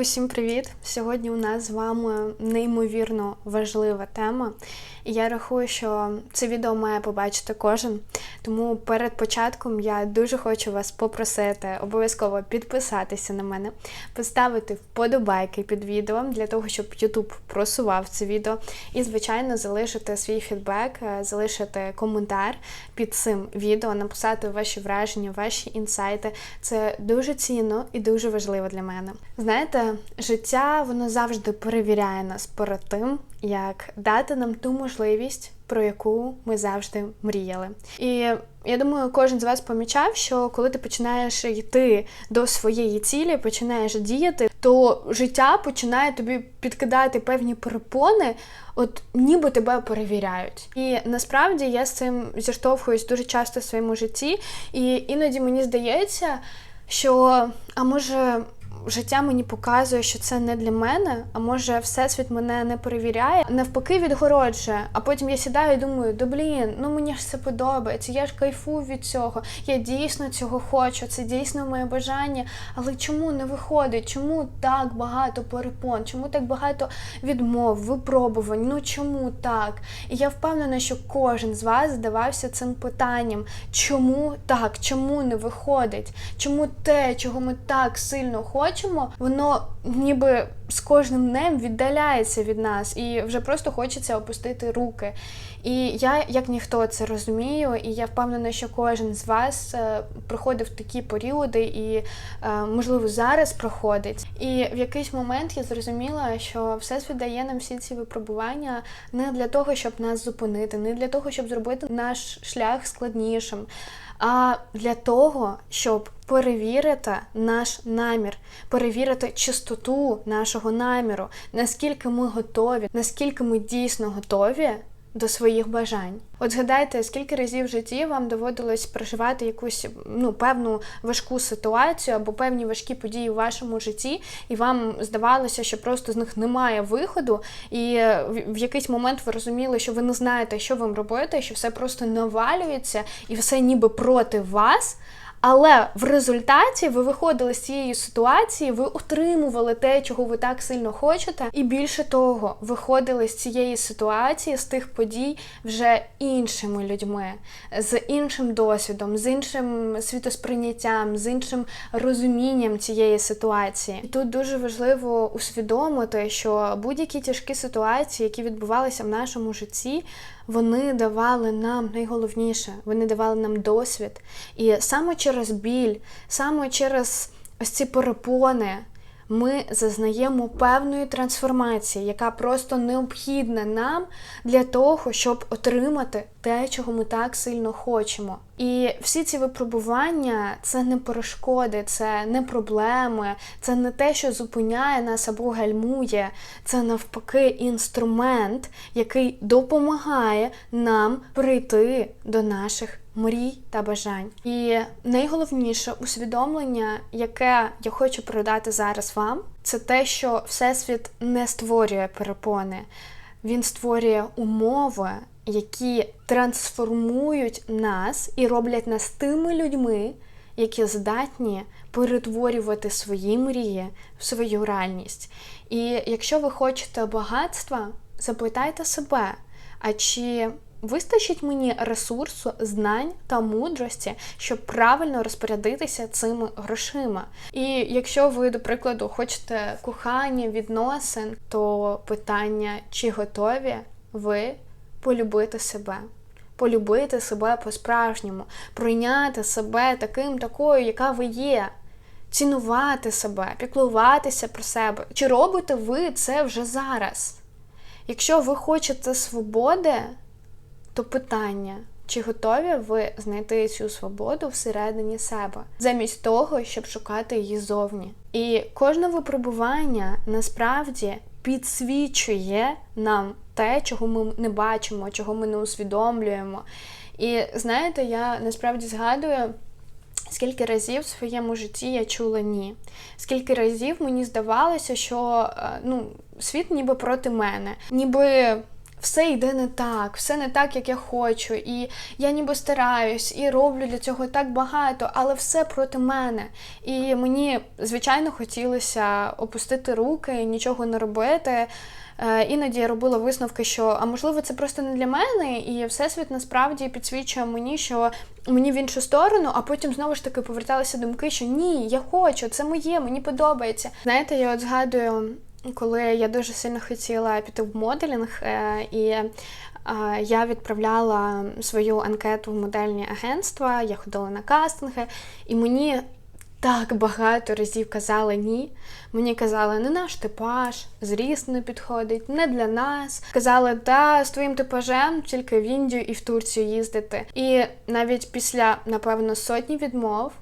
Усім привіт! Сьогодні у нас з вами неймовірно важлива тема. І я рахую, що це відео має побачити кожен. Тому перед початком я дуже хочу вас попросити обов'язково підписатися на мене, поставити вподобайки під відео для того, щоб YouTube просував це відео. І, звичайно, залишити свій фідбек, е, залишити коментар під цим відео, написати ваші враження, ваші інсайти. Це дуже цінно і дуже важливо для мене. Знаєте, життя воно завжди перевіряє нас перед тим, як дати нам ту можливість, про яку ми завжди мріяли. І я думаю, кожен з вас помічав, що коли ти починаєш йти до своєї цілі, починаєш діяти, то життя починає тобі підкидати певні перепони, от ніби тебе перевіряють. І насправді я з цим зіштовхуюсь дуже часто в своєму житті, і іноді мені здається, що а може життя мені показує, що це не для мене, а може, всесвіт мене не перевіряє, навпаки, відгороджує. А потім я сідаю і думаю, да блін, ну мені ж це подобається, я ж кайфую від цього, я дійсно цього хочу, це дійсно моє бажання. Але чому не виходить? Чому так багато перепон? Чому так багато відмов, випробувань? Ну чому так? І я впевнена, що кожен з вас задавався цим питанням, чому так, чому не виходить? Чому те, чого ми так сильно хочемо? Хочемо, воно ніби з кожним днем віддаляється від нас, і вже просто хочеться опустити руки. І я, як ніхто, це розумію, і я впевнена, що кожен з вас е, проходив такі періоди, і, е, можливо, зараз проходить. І в якийсь момент я зрозуміла, що всесвіт дає нам всі ці випробування не для того, щоб нас зупинити, не для того, щоб зробити наш шлях складнішим а для того, щоб перевірити наш намір, перевірити чистоту нашого наміру, наскільки ми готові, наскільки ми дійсно готові до своїх бажань. От згадайте, скільки разів в житті вам доводилось проживати якусь ну певну важку ситуацію або певні важкі події в вашому житті, і вам здавалося, що просто з них немає виходу, і в якийсь момент ви розуміли, що ви не знаєте, що вам робити, що все просто навалюється, і все ніби проти вас. Але в результаті ви виходили з цієї ситуації, ви отримували те, чого ви так сильно хочете, і більше того, виходили з цієї ситуації, з тих подій вже іншими людьми, з іншим досвідом, з іншим світосприйняттям, з іншим розумінням цієї ситуації. І тут дуже важливо усвідомити, що будь-які тяжкі ситуації, які відбувалися в нашому житті, вони давали нам найголовніше, вони давали нам досвід. І саме через біль, саме через ось ці перепони ми зазнаємо певної трансформації, яка просто необхідна нам для того, щоб отримати те, чого ми так сильно хочемо. І всі ці випробування це не перешкоди, це не проблеми, це не те, що зупиняє нас або гальмує, це навпаки інструмент, який допомагає нам прийти до наших мрій та бажань. І найголовніше усвідомлення, яке я хочу передати зараз вам, це те, що Всесвіт не створює перепони, він створює умови, які трансформують нас і роблять нас тими людьми, які здатні перетворювати свої мрії в свою реальність. І якщо ви хочете багатства, запитайте себе, а чи Вистачить мені ресурсу, знань та мудрості, щоб правильно розпорядитися цими грошима. І якщо ви, до прикладу, хочете кохання, відносин, то питання, чи готові ви полюбити себе, полюбити себе по-справжньому, прийняти себе таким, такою, яка ви є. Цінувати себе, піклуватися про себе. Чи робите ви це вже зараз? Якщо ви хочете свободи, то питання, чи готові ви знайти цю свободу всередині себе, замість того, щоб шукати її зовні? І кожне випробування насправді підсвічує нам те, чого ми не бачимо, чого ми не усвідомлюємо. І знаєте, я насправді згадую. Скільки разів в своєму житті я чула ні. Скільки разів мені здавалося, що е, ну, світ ніби проти мене, ніби все йде не так, все не так, як я хочу, і я ніби стараюсь, і роблю для цього так багато, але все проти мене. І мені, звичайно, хотілося опустити руки, нічого не робити. Е, іноді я робила висновки, що а можливо це просто не для мене, і всесвіт насправді підсвічує мені, що мені в іншу сторону, а потім знову ж таки поверталися думки, що ні, я хочу, це моє, мені подобається. Знаєте, я от згадую, коли я дуже сильно хотіла піти в моделінг, е, і е, я відправляла свою анкету в модельні агентства, я ходила на кастинги, і мені так багато разів казали ні. Мені казали, не наш типаж, зріст не підходить, не для нас. Казали, та з твоїм типажем тільки в Індію і в Турцію їздити. І навіть після, напевно, сотні відмов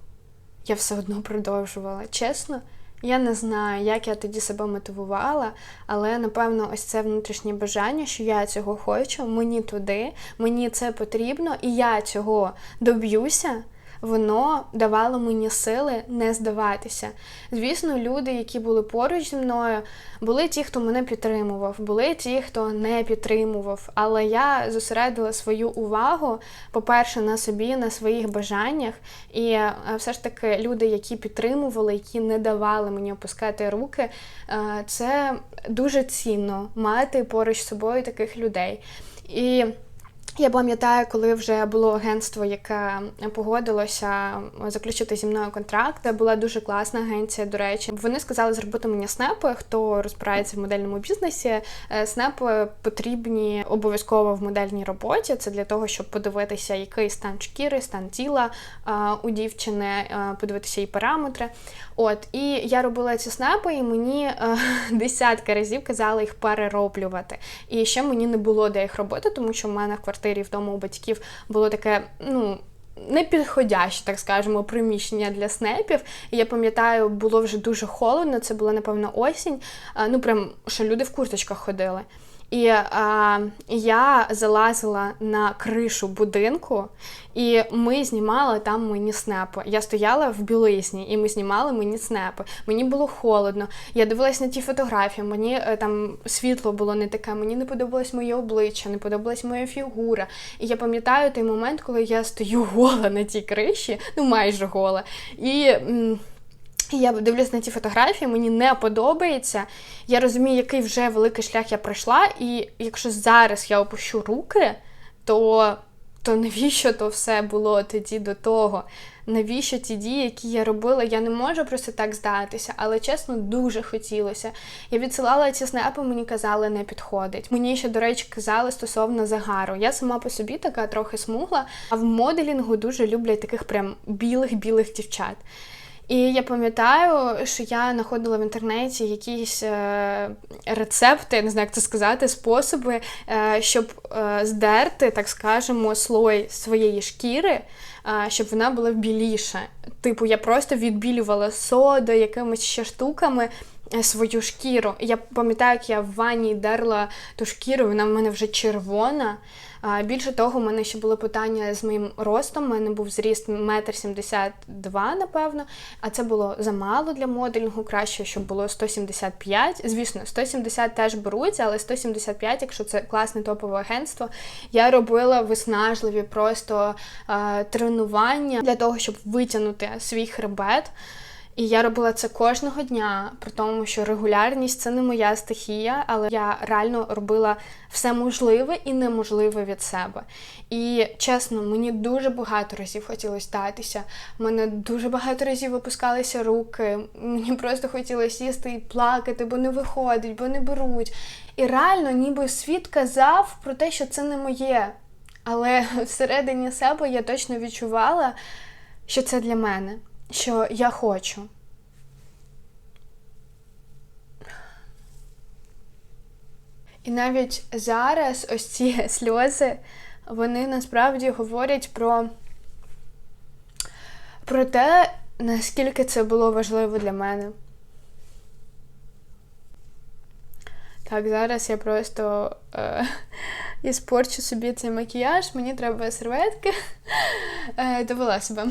я все одно продовжувала. Чесно, я не знаю, як я тоді себе мотивувала, але напевно, ось це внутрішнє бажання, що я цього хочу, мені туди, мені це потрібно, і я цього доб'юся воно давало мені сили не здаватися. Звісно, люди, які були поруч зі мною, були ті, хто мене підтримував, були ті, хто не підтримував. Але я зосередила свою увагу, по-перше, на собі, на своїх бажаннях. І е, все ж таки люди, які підтримували, які не давали мені опускати руки, е, це дуже цінно мати поруч з собою таких людей. І я пам'ятаю, коли вже було агентство, яке погодилося заключити зі мною контракт. Це була дуже класна агенція. До речі, вони сказали зробити мені снепи. Хто розбирається в модельному бізнесі? Е, снепи потрібні обов'язково в модельній роботі. Це для того, щоб подивитися, який стан шкіри, стан тіла у дівчини, подивитися її параметри. От і я робила ці снепи, і мені е, десятки разів казали їх перероблювати. І ще мені не було де їх робити, тому що в мене в квартирі вдома у батьків було таке, ну. Непідходяще, так скажемо, приміщення для снепів. Я пам'ятаю, було вже дуже холодно, це була, напевно, осінь. Ну, прям що люди в курточках ходили. І а, я залазила на кришу будинку, і ми знімали там мені снепи. Я стояла в білизні, і ми знімали мені снепи. Мені було холодно. Я дивилась на ті фотографії. Мені е, там світло було не таке. Мені не подобалось моє обличчя, не подобалась моя фігура. І я пам'ятаю той момент, коли я стою гола на тій криші, ну майже гола. І. Я дивлюсь на ці фотографії, мені не подобається. Я розумію, який вже великий шлях я пройшла, і якщо зараз я опущу руки, то то навіщо то все було тоді до того? Навіщо ті дії, які я робила? Я не можу просто так здатися, але чесно, дуже хотілося. Я відсилала ці снепи, мені казали, не підходить. Мені ще, до речі, казали стосовно загару. Я сама по собі така трохи смугла, а в моделінгу дуже люблять таких прям білих-білих дівчат. І я пам'ятаю, що я знаходила в інтернеті якісь е, рецепти, не знаю, як це сказати, способи, е, щоб е, здерти, так скажемо, слой своєї шкіри, е, щоб вона була біліша. Типу, я просто відбілювала соду, якимись ще штуками. Е, свою шкіру. Я пам'ятаю, як я в ванні дерла ту шкіру, вона в мене вже червона. Більше того, у мене ще були питання з моїм ростом. У мене був зріст 1,72 м, напевно. А це було замало для моделінгу, краще, щоб було 175. Звісно, 170 теж беруться, але 175, якщо це класне топове агентство, я робила виснажливі просто е, тренування для того, щоб витягнути свій хребет. І я робила це кожного дня, при тому, що регулярність це не моя стихія, але я реально робила все можливе і неможливе від себе. І чесно, мені дуже багато разів хотілося здатися. У мене дуже багато разів випускалися руки. Мені просто хотілося сісти і плакати, бо не виходить, бо не беруть. І реально, ніби світ казав про те, що це не моє. Але всередині себе я точно відчувала, що це для мене що я хочу. І навіть зараз ось ці сльози, вони насправді говорять про, про те, наскільки це було важливо для мене. Так, зараз я просто е, і спорчу собі цей макіяж, мені треба серветки. Е, довела себе.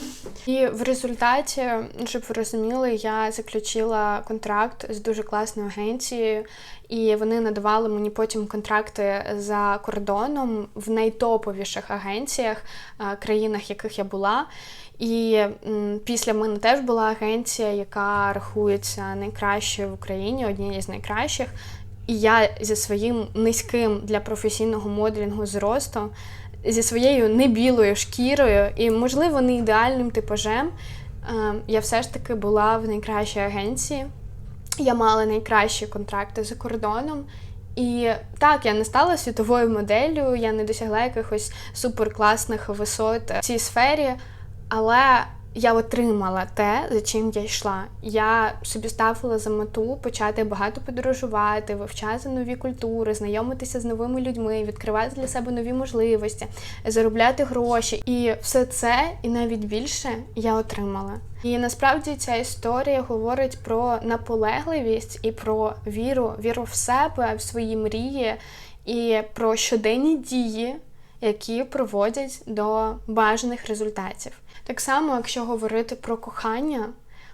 І в результаті, щоб ви розуміли, я заключила контракт з дуже класною агенцією, і вони надавали мені потім контракти за кордоном в найтоповіших агенціях, е, країнах, яких я була. І після мене теж була агенція, яка рахується найкращою в Україні, однією з найкращих. І я зі своїм низьким для професійного моделінгу зростом, зі своєю небілою шкірою і, можливо, не ідеальним типажем, е, я все ж таки була в найкращій агенції. Я мала найкращі контракти за кордоном. І так, я не стала світовою моделлю, я не досягла якихось суперкласних висот в цій сфері, але я отримала те, за чим я йшла. Я собі ставила за мету почати багато подорожувати, вивчати нові культури, знайомитися з новими людьми, відкривати для себе нові можливості, заробляти гроші. І все це, і навіть більше, я отримала. І насправді ця історія говорить про наполегливість і про віру, віру в себе, в свої мрії, і про щоденні дії, які проводять до бажаних результатів. Так само, якщо говорити про кохання,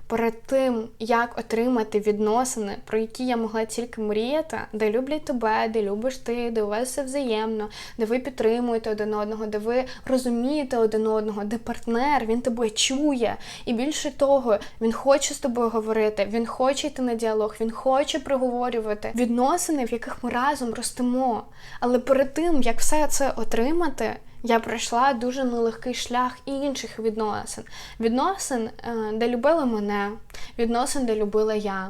перед тим, як отримати відносини, про які я могла тільки мріяти, де люблять тебе, де любиш ти, де у вас все взаємно, де ви підтримуєте один одного, де ви розумієте один одного, де партнер, він тебе чує. І більше того, він хоче з тобою говорити, він хоче йти на діалог, він хоче проговорювати відносини, в яких ми разом ростемо. Але перед тим, як все це отримати, я пройшла дуже нелегкий шлях інших відносин. Відносин, е, де любили мене, відносин, де любила я,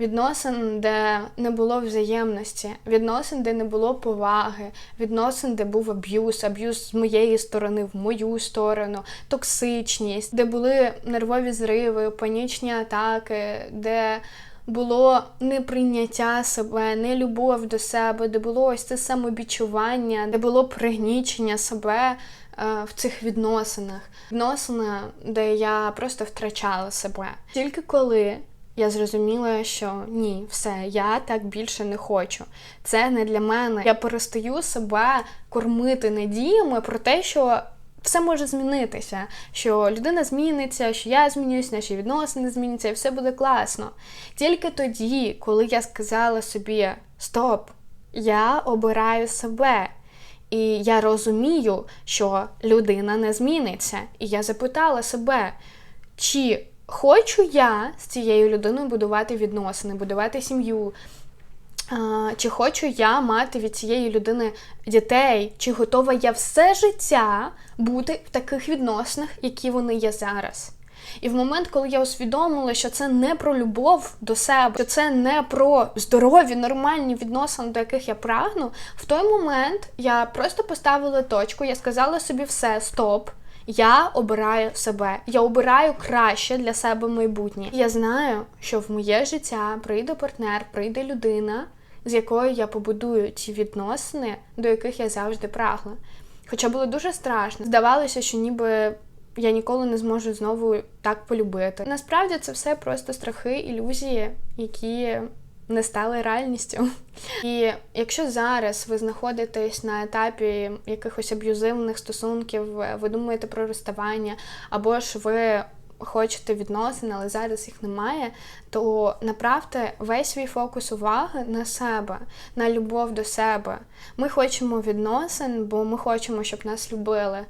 відносин, де не було взаємності, відносин, де не було поваги, відносин, де був аб'юз, аб'юз з моєї сторони, в мою сторону, токсичність, де були нервові зриви, панічні атаки, де було неприйняття себе, не любов до себе, де було ось це самобічування, де було пригнічення себе. Е, в цих відносинах, відносина, де я просто втрачала себе. Тільки коли я зрозуміла, що ні, все, я так більше не хочу. Це не для мене. Я перестаю себе кормити надіями про те, що все може змінитися, що людина зміниться, що я змінюсь, наші відносини зміняться, і все буде класно. Тільки тоді, коли я сказала собі Стоп, я обираю себе. І я розумію, що людина не зміниться. І я запитала себе, чи хочу я з цією людиною будувати відносини, будувати сім'ю, чи хочу я мати від цієї людини дітей, чи готова я все життя бути в таких відносинах, які вони є зараз. І в момент, коли я усвідомила, що це не про любов до себе, що це не про здорові, нормальні відносини, до яких я прагну, в той момент я просто поставила точку, я сказала собі все, стоп. Я обираю себе, я обираю краще для себе майбутнє. Я знаю, що в моє життя прийде партнер, прийде людина, з якою я побудую ті відносини, до яких я завжди прагла. Хоча було дуже страшно. Здавалося, що ніби я ніколи не зможу знову так полюбити. Насправді це все просто страхи, ілюзії, які не стали реальністю. І якщо зараз ви знаходитесь на етапі якихось аб'юзивних стосунків, ви думаєте про розставання, або ж ви хочете відносин, але зараз їх немає, то направте весь свій фокус уваги на себе, на любов до себе. Ми хочемо відносин, бо ми хочемо, щоб нас любили.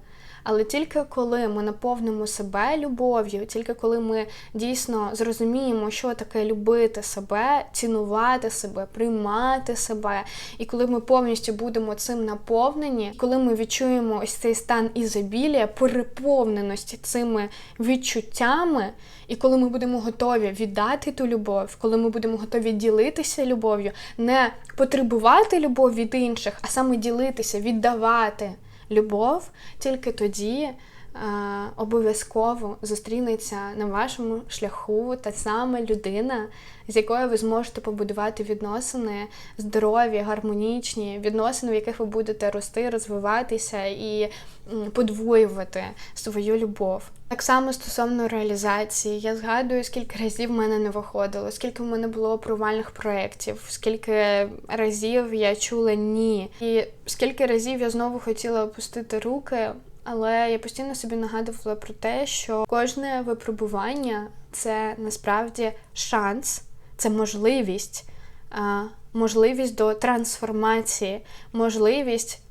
Але тільки коли ми наповнимо себе любов'ю, тільки коли ми дійсно зрозуміємо, що таке любити себе, цінувати себе, приймати себе, і коли ми повністю будемо цим наповнені, коли ми відчуємо ось цей стан ізобілія, переповненості цими відчуттями, і коли ми будемо готові віддати ту любов, коли ми будемо готові ділитися любов'ю, не потребувати любов від інших, а саме ділитися, віддавати любов, тільки тоді обов'язково зустрінеться на вашому шляху та саме людина, з якою ви зможете побудувати відносини здорові, гармонічні, відносини, в яких ви будете рости, розвиватися і подвоювати свою любов. Так само стосовно реалізації, я згадую, скільки разів в мене не виходило, скільки в мене було провальних проєктів, скільки разів я чула ні, і скільки разів я знову хотіла опустити руки. Але я постійно собі нагадувала про те, що кожне випробування це насправді шанс, це можливість, можливість до трансформації, можливість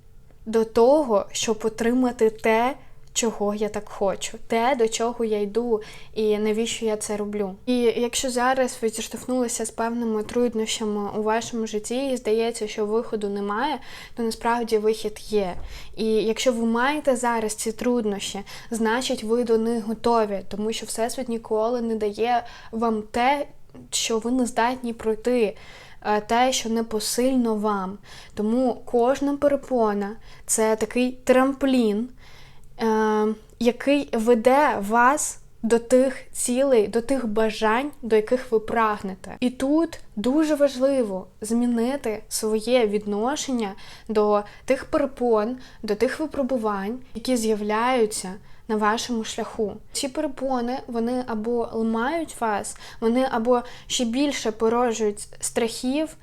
до того, щоб отримати те, чого я так хочу, те, до чого я йду, і навіщо я це роблю. І якщо зараз ви зіштовхнулися з певними труднощами у вашому житті, і здається, що виходу немає, то насправді вихід є. І якщо ви маєте зараз ці труднощі, значить ви до них готові, тому що Всесвіт ніколи не дає вам те, що ви не здатні пройти. Е, те, що не посильно вам. Тому кожна перепона це такий трамплін, який веде вас до тих цілей, до тих бажань, до яких ви прагнете. І тут дуже важливо змінити своє відношення до тих перепон, до тих випробувань, які з'являються на вашому шляху. Ці перепони вони або ламають вас, вони або ще більше породжують страхів,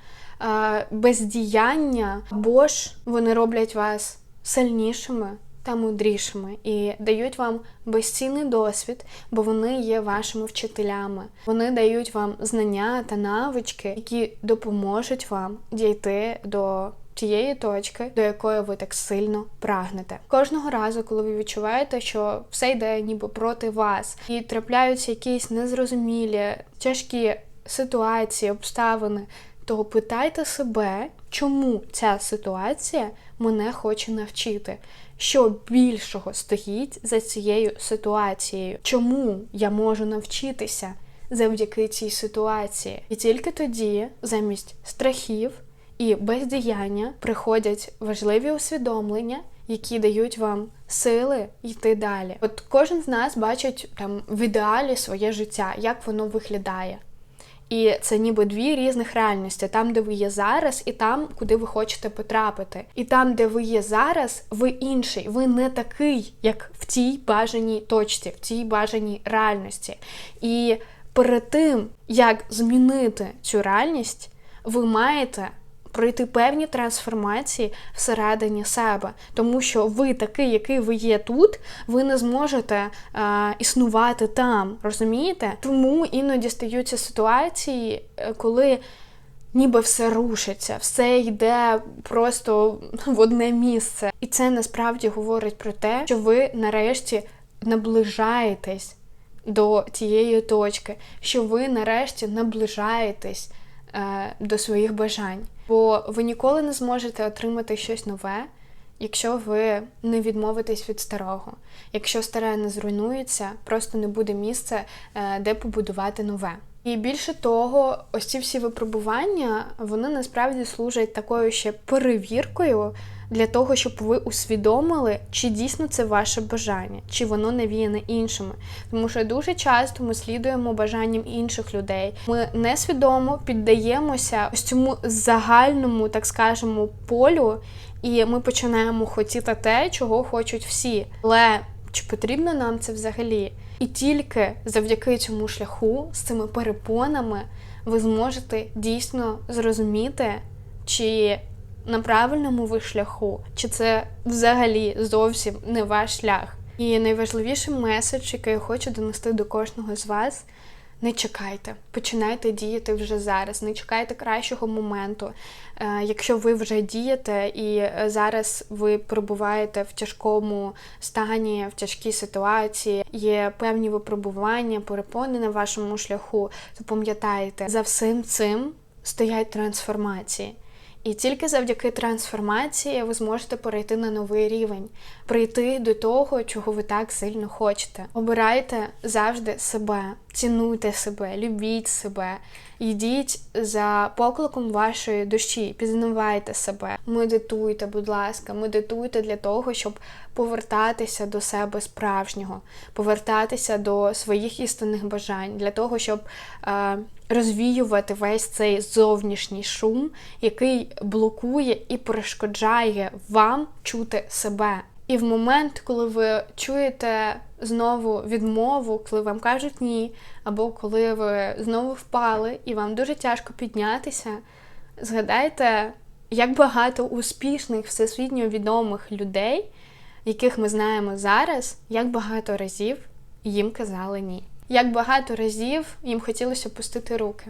бездіяння, або ж вони роблять вас сильнішими. Та мудрішими і дають вам безцінний досвід, бо вони є вашими вчителями. Вони дають вам знання та навички, які допоможуть вам дійти до тієї точки, до якої ви так сильно прагнете. Кожного разу, коли ви відчуваєте, що все йде ніби проти вас, і трапляються якісь незрозумілі, тяжкі ситуації, обставини, то питайте себе, чому ця ситуація мене хоче навчити. Що більшого стоїть за цією ситуацією? Чому я можу навчитися завдяки цій ситуації? І тільки тоді, замість страхів, і бездіяння приходять важливі усвідомлення, які дають вам сили йти далі. От кожен з нас бачить там в ідеалі своє життя, як воно виглядає. І це ніби дві різних реальності: там, де ви є зараз, і там, куди ви хочете потрапити. І там, де ви є зараз, ви інший, ви не такий, як в тій бажаній точці, в цій бажаній реальності. І перед тим, як змінити цю реальність, ви маєте пройти певні трансформації всередині себе, тому що ви такий, який ви є тут, ви не зможете е, існувати там. Розумієте? Тому іноді стаються ситуації, е, коли. Ніби все рушиться, все йде просто в одне місце. І це насправді говорить про те, що ви нарешті наближаєтесь до тієї точки, що ви нарешті наближаєтесь до своїх бажань. Бо ви ніколи не зможете отримати щось нове, якщо ви не відмовитесь від старого. Якщо старе не зруйнується, просто не буде місця, е, де побудувати нове. І більше того, ось ці всі випробування вони насправді служать такою ще перевіркою для того, щоб ви усвідомили, чи дійсно це ваше бажання, чи воно навіяне іншими. Тому що дуже часто ми слідуємо бажанням інших людей. Ми несвідомо піддаємося ось цьому загальному, так скажемо, полю, і ми починаємо хотіти те, чого хочуть всі. Але чи потрібно нам це взагалі? І тільки завдяки цьому шляху з цими перепонами ви зможете дійсно зрозуміти, чи на правильному ви шляху, чи це взагалі зовсім не ваш шлях. І найважливіший меседж, який я хочу донести до кожного з вас. Не чекайте, починайте діяти вже зараз, не чекайте кращого моменту. Е, якщо ви вже дієте і зараз ви перебуваєте в тяжкому стані, в тяжкій ситуації, є певні випробування, перепони на вашому шляху, то пам'ятайте, за всім цим стоять трансформації. І тільки завдяки трансформації ви зможете перейти на новий рівень, прийти до того, чого ви так сильно хочете. Обирайте завжди себе, цінуйте себе, любіть себе, йдіть за покликом вашої душі, пізнавайте себе, медитуйте, будь ласка, медитуйте для того, щоб повертатися до себе справжнього, повертатися до своїх істинних бажань, для того, щоб е, розвіювати весь цей зовнішній шум, який блокує і перешкоджає вам чути себе. І в момент, коли ви чуєте знову відмову, коли вам кажуть ні, або коли ви знову впали і вам дуже тяжко піднятися, згадайте, як багато успішних всесвітньо відомих людей, яких ми знаємо зараз, як багато разів їм казали ні. Як багато разів їм хотілося пустити руки,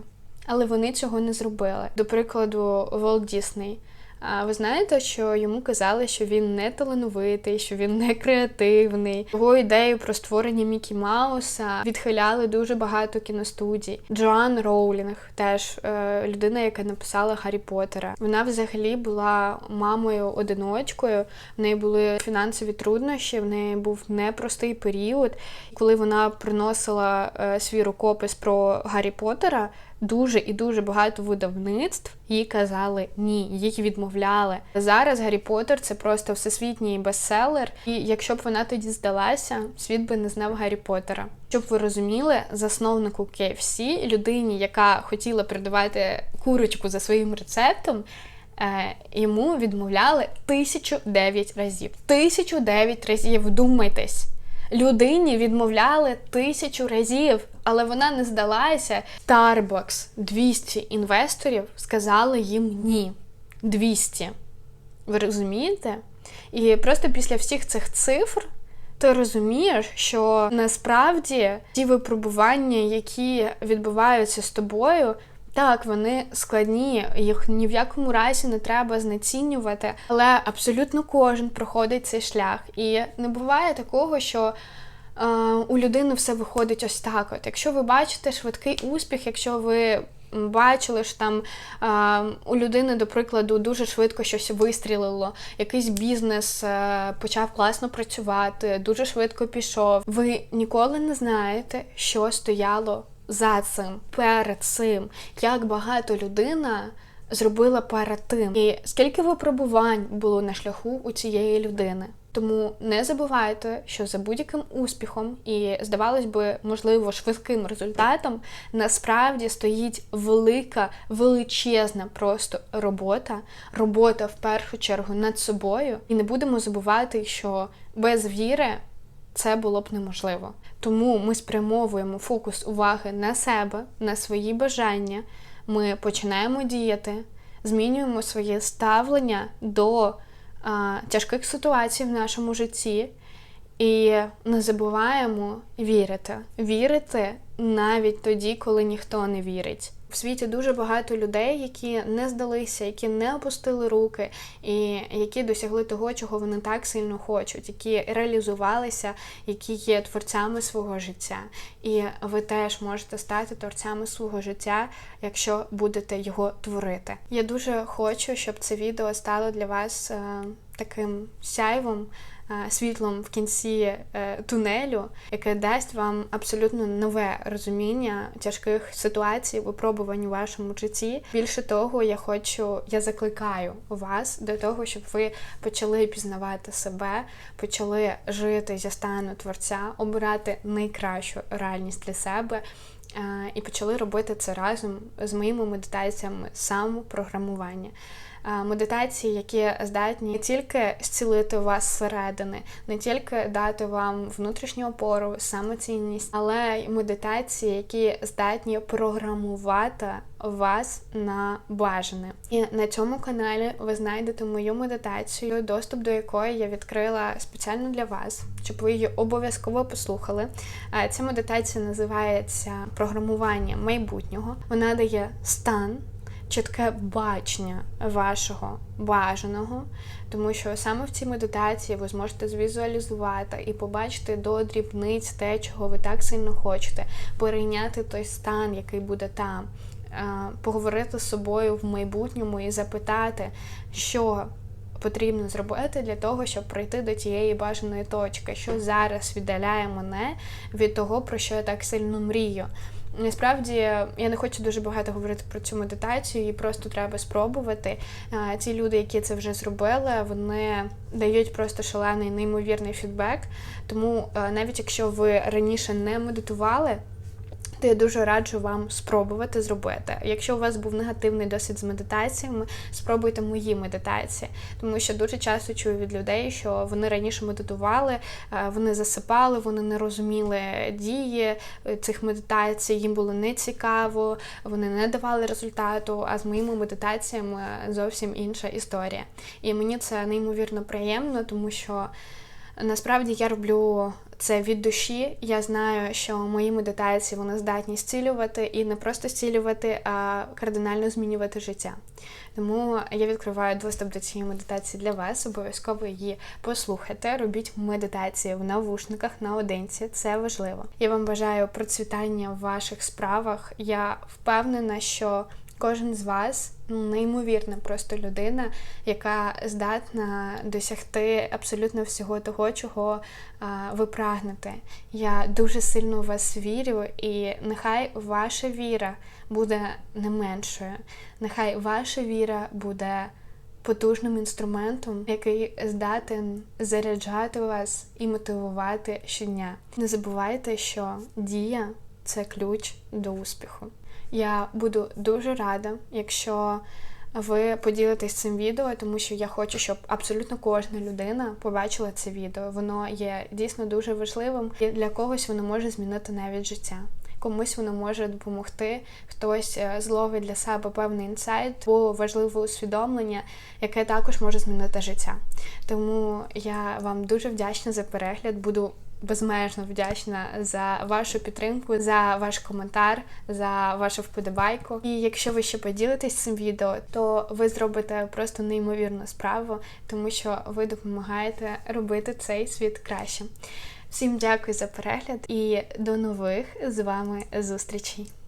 але вони цього не зробили. До прикладу, Волт Дісней – а ви знаєте, що йому казали, що він не талановитий, що він не креативний. Його ідею про створення Мікі Мауса відхиляли дуже багато кіностудій. Джоан Роулінг, теж е, людина, яка написала Гаррі Поттера. Вона взагалі була мамою-одиночкою. В неї були фінансові труднощі, в неї був непростий період. Коли вона приносила е, свій рукопис про Гаррі Поттера, дуже і дуже багато видавництв їй казали ні, їх відмовляли. Зараз Гаррі Поттер це просто всесвітній бестселер, і якщо б вона тоді здалася, світ би не знав Гаррі Поттера. Щоб ви розуміли, засновнику KFC, людині, яка хотіла передавати курочку за своїм рецептом. Е, йому відмовляли тисячу дев'ять разів. Тисячу дев'ять разів, вдумайтесь людині відмовляли тисячу разів, але вона не здалася. Starbucks 200 інвесторів сказали їм ні. 200. Ви розумієте? І просто після всіх цих цифр. Ти розумієш, що насправді ті випробування, які відбуваються з тобою, так, вони складні, їх ні в якому разі не треба знецінювати, але абсолютно кожен проходить цей шлях. І не буває такого, що е, у людини все виходить ось так. От Якщо ви бачите швидкий успіх, якщо ви бачили що там е, у людини, до прикладу, дуже швидко щось вистрілило, якийсь бізнес е, почав класно працювати, дуже швидко пішов. Ви ніколи не знаєте, що стояло за цим, перед цим, як багато людина зробила перед тим, і скільки випробувань було на шляху у цієї людини. Тому не забувайте, що за будь-яким успіхом і, здавалось би, можливо, швидким результатом насправді стоїть велика, величезна просто робота, робота в першу чергу над собою. І не будемо забувати, що без віри це було б неможливо. Тому ми спрямовуємо фокус уваги на себе, на свої бажання. Ми починаємо діяти, змінюємо своє ставлення до а, тяжких ситуацій в нашому житті. І не забуваємо вірити. Вірити навіть тоді, коли ніхто не вірить. В світі дуже багато людей, які не здалися, які не опустили руки, і які досягли того, чого вони так сильно хочуть, які реалізувалися, які є творцями свого життя. І ви теж можете стати творцями свого життя, якщо будете його творити. Я дуже хочу, щоб це відео стало для вас е, таким сяйвом. Е, світлом в кінці е, тунелю, яке дасть вам абсолютно нове розуміння тяжких ситуацій, випробувань у вашому житті. Більше того, я хочу, я закликаю вас до того, щоб ви почали пізнавати себе, почали жити зі стану творця, обирати найкращу реальність для себе. Е, і почали робити це разом з моїми медитаціями самопрограмування медитації, які здатні не тільки зцілити вас зсередини, не тільки дати вам внутрішню опору, самоцінність, але й медитації, які здатні програмувати вас на бажане. І на цьому каналі ви знайдете мою медитацію, доступ до якої я відкрила спеціально для вас, щоб ви її обов'язково послухали. Ця медитація називається програмування майбутнього. Вона дає стан чітке бачення вашого бажаного, тому що саме в цій медитації ви зможете звізуалізувати і побачити до дрібниць те, чого ви так сильно хочете, перейняти той стан, який буде там. поговорити з собою в майбутньому і запитати, що потрібно зробити для того, щоб прийти до тієї бажаної точки, що зараз віддаляє мене від того, про що я так сильно мрію. Насправді я не хочу дуже багато говорити про цю медитацію, її просто треба спробувати. Ті люди, які це вже зробили, вони дають просто шалений неймовірний фідбек. Тому навіть якщо ви раніше не медитували то я дуже раджу вам спробувати зробити. Якщо у вас був негативний досвід з медитаціями, спробуйте мої медитації, тому що дуже часто чую від людей, що вони раніше медитували, е, вони засипали, вони не розуміли дії е, цих медитацій, їм було нецікаво, вони не давали результату. А з моїми медитаціями зовсім інша історія. І мені це неймовірно приємно, тому що. Насправді я роблю це від душі. Я знаю, що мої медитації вони здатні зцілювати і не просто зцілювати, а кардинально змінювати життя. Тому я відкриваю доступ до цієї медитації для вас. Обов'язково її послухайте. Робіть медитації в навушниках наодинці. Це важливо. Я вам бажаю процвітання в ваших справах. Я впевнена, що Кожен з вас ну, неймовірна просто людина, яка здатна досягти абсолютно всього того, чого ви прагнете. Я дуже сильно в вас вірю, і нехай ваша віра буде не меншою. Нехай ваша віра буде потужним інструментом, який здатен заряджати вас і мотивувати щодня. Не забувайте, що дія це ключ до успіху. Я буду дуже рада, якщо ви поділитесь цим відео, тому що я хочу, щоб абсолютно кожна людина побачила це відео. Воно є дійсно дуже важливим і для когось воно може змінити навіть життя. Комусь воно може допомогти, хтось е, зловить для себе певний інсайт або важливе усвідомлення, яке також може змінити життя. Тому я вам дуже вдячна за перегляд. Буду безмежно вдячна за вашу підтримку, за ваш коментар, за вашу вподобайку. І якщо ви ще поділитесь цим відео, то ви зробите просто неймовірну справу, тому що ви допомагаєте робити цей світ краще. Всім дякую за перегляд і до нових з вами зустрічей!